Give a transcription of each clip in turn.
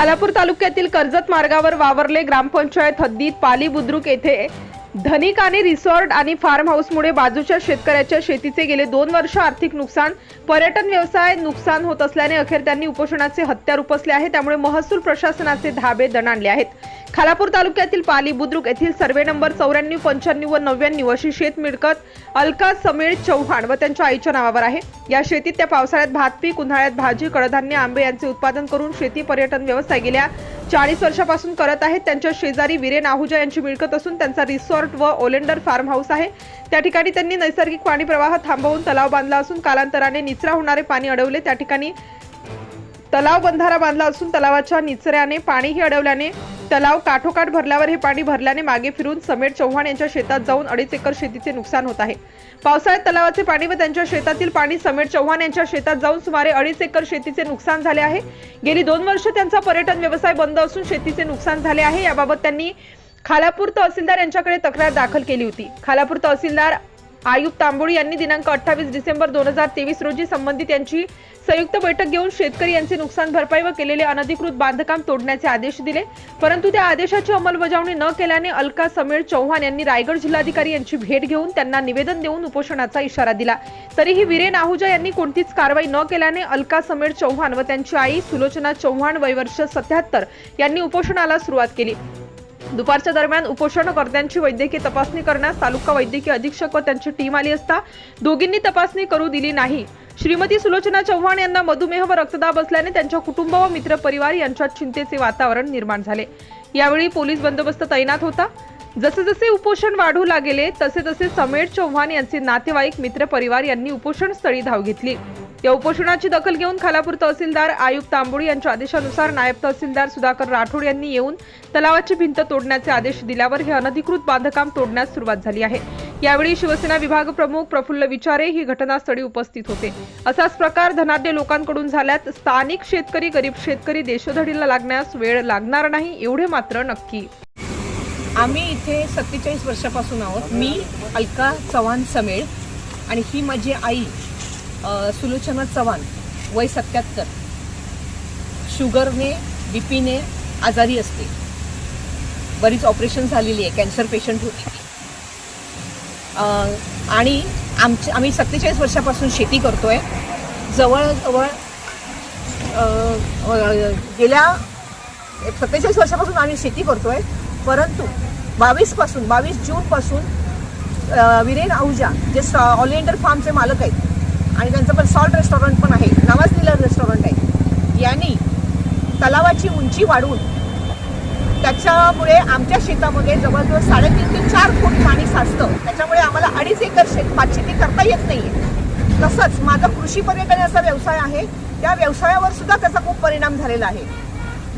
खालापूर तालुक्यातील कर्जत मार्गावर वावरले ग्रामपंचायत हद्दीत पाली बुद्रुक येथे धनिकाने रिसॉर्ट आणि फार्म हाऊसमुळे बाजूच्या शेतकऱ्याच्या शेतीचे गेले दोन वर्ष आर्थिक नुकसान. पर्यटन व्यवसाय नुकसान होत असल्याने अखेर त्यांनी उपोषणाचे हत्यार उपसले आहे. त्यामुळे महसूल प्रशासनाचे धाबे दणाणले आहेत. खालापूर तालुक्यातील पाली बुद्रुक येथील सर्वे नंबर चौऱ्याण्णव पंच्याण्णव व नव्याण्णव अशी शेत मिळकत अलका समीर चव्हाण व त्यांच्या आईच्या नावावर आहे. या शेतीत त्या पावसाळ्यात भात पीक उन्हाळ्यात भाजी कडधान्य आंबे यांचे उत्पादन करून शेती पर्यटन व्यवसाय गेल्या चाळीस वर्षापासून करत आहेत. त्यांच्या शेजारी विरेन आहुजा यांची मिळकत असून त्यांचा रिसॉर्ट व ओलेंडर फार्म हाऊस आहे. त्या ठिकाणी त्यांनी नैसर्गिक पाणी प्रवाह थांबवून तलाव बांधला असून कालांतराने निचरा होणारे पाणी अडवले. त्या ठिकाणी तलाव बंधारा बांधला असून तलावाच्या निचऱ्याने पाणीही अडवल्याने तलाव काठोकाठ भरल्यावर हे पाणी भरल्याने मागे फिरून समेट चव्हाण यांच्या शेतात जाऊन अडीच एकर शेतीचे नुकसान होत आहे. पावसाळ्यात तलावाचे पाणी व त्यांच्या शेतातील पाणी समेट चव्हाण यांच्या शेतात जाऊन सुमारे अडीच एकर शेतीचे नुकसान झाले आहे. गेली दोन वर्ष त्यांचा पर्यटन व्यवसाय बंद असून शेतीचे नुकसान झाले आहे. याबाबत त्यांनी खालापूर तहसीलदार यांच्याकडे तक्रार दाखल केली होती. खालापूर तहसीलदार आयुब तांबोळी यांनी दिनांक अठ्ठावीस डिसेंबर दोन हजार तेवीस रोजी संबंधित यांची संयुक्त बैठक घेऊन शेतकरी यांचे नुकसान भरपाई व केलेले अनधिकृत बांधकाम तोडण्याचे आदेश दिले. परंतु त्या आदेशाची अंमलबजावणी न केल्याने अलका समीर चौहान यांनी रायगड जिल्हाधिकारी यांची भेट घेऊन त्यांना निवेदन देऊन उपोषणाचा इशारा दिला. तरीही विरेन आहुजा यांनी कोणतीच कारवाई न केल्याने अलका समीर चौहान व त्यांची आई सुलोचना चौहान वयवर्ष सत्याहत्तर यांनी उपोषणाला सुरुवात केली. दुपारच्या दरम्यान उपोषणकर्त्यांची वैद्यकीय तपासणी करण्यास तालुका वैद्यकीय अधीक्षक व त्यांची टीम आली असता दोघींनी तपासणी करू दिली नाही. श्रीमती सुलोचना चव्हाण यांना मधुमेह व रक्तदाब असल्याने त्यांच्या कुटुंब व मित्रपरिवार यांच्यात चिंतेचे वातावरण निर्माण झाले. यावेळी पोलीस बंदोबस्त तैनात होता. जसे जसे उपोषण वाढू लागले तसे तसे समेर चव्हाण यांचे नातेवाईक मित्रपरिवार यांनी उपोषणस्थळी धाव घेतली. या उपोषणाची दखल घेऊन खालापूर तहसीलदार आयुक्त तांबोळी यांच्या आदेशानुसार नायब तहसीलदार सुधाकर राठोड यांनी येऊन तलावाची भिंत तोडण्याचे आदेश दिल्यावर हे अनधिकृत बांधकाम तोडण्यास सुरुवात झाली आहे. यावेळी शिवसेना विभाग प्रमुख प्रफुल्ल विचारे ही घटनास्थळी उपस्थित होते. असाच प्रकार धनाढ्य लोकांकडून झाल्यात. स्थानिक शेतकरी गरीब शेतकरी देशोधडीला लागण्यास वेळ लागणार नाही एवढे मात्र नक्की. आम्ही इथे सत्तेचाळीस वर्षापासून आहोत. मी अलका चव्हाण समेळ आणि ही माझी आई सुलोचना चव्हाण वय सत्याहत्तर शुगरने बी पीने आजारी असते. बरीच ऑपरेशन झालेली आहे कॅन्सर पेशंट होती. आणि आमच्या आम्ही सत्तेचाळीस वर्षापासून शेती करतो आहे जवळजवळ गेल्या सत्तेचाळीस वर्षापासून आम्ही शेती करतो आहे परंतु बावीसपासून बावीस जूनपासून विरेन आहुजा जे ऑलिएंडर फार्मचे मालक आहेत आणि त्यांचं पण सॉल्ट रेस्टॉरंट पण आहे. नावाजलेलं रेस्टॉरंट आहे. यांनी तलावाची उंची वाढवून त्याच्यामुळे आमच्या शेतामध्ये जवळजवळ साडेतीन ते चार फूट पाणी साचतं. त्याच्यामुळे आम्हाला अडीच एकर शेत भातशेती करता येत नाही आहे तसंच माझा कृषी पर्यटनाचा व्यवसाय आहे. त्या व्यवसायावर सुद्धा त्याचा खूप परिणाम झालेला आहे.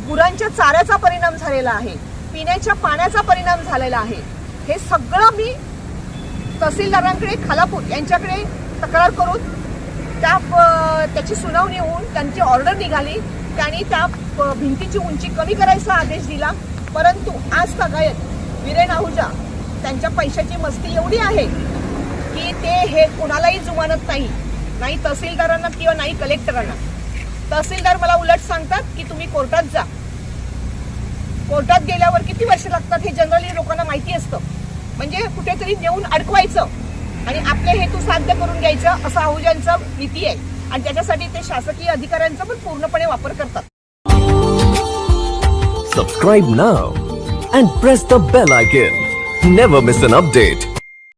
गुरांच्या चाऱ्याचा परिणाम झालेला आहे. पिण्याच्या पाण्याचा परिणाम झालेला आहे. हे सगळं मी तहसीलदारांकडे खालापूर यांच्याकडे तक्रार करून त्या प- त्याची सुनावणी होऊन त्यांची ऑर्डर निघाली. त्यांनी त्या भिंतीची उंची कमी करायचा आदेश दिला. परंतु आज तागायत विरेन आहुजा त्यांच्या पैशाची मस्ती एवढी आहे की ते हे कोणालाही जुमानत नाही. नाही तहसीलदारांना किंवा नाही कलेक्टरांना. तहसीलदार मला उलट सांगतात की तुम्ही कोर्टात जा. कोर्टात गेल्यावर किती वर्ष लागतात हे जनरली लोकांना माहिती असतं. म्हणजे कुठेतरी नेऊन अडकवायचं. आणि आपले हेतू साध्य करून घ्यायचं असं आहुजांचं नीती आहे. आणि त्याच्यासाठी ते शासकीय अधिकाऱ्यांचा पण पूर्णपणे वापर करतात. Subscribe now and press the bell icon never miss an update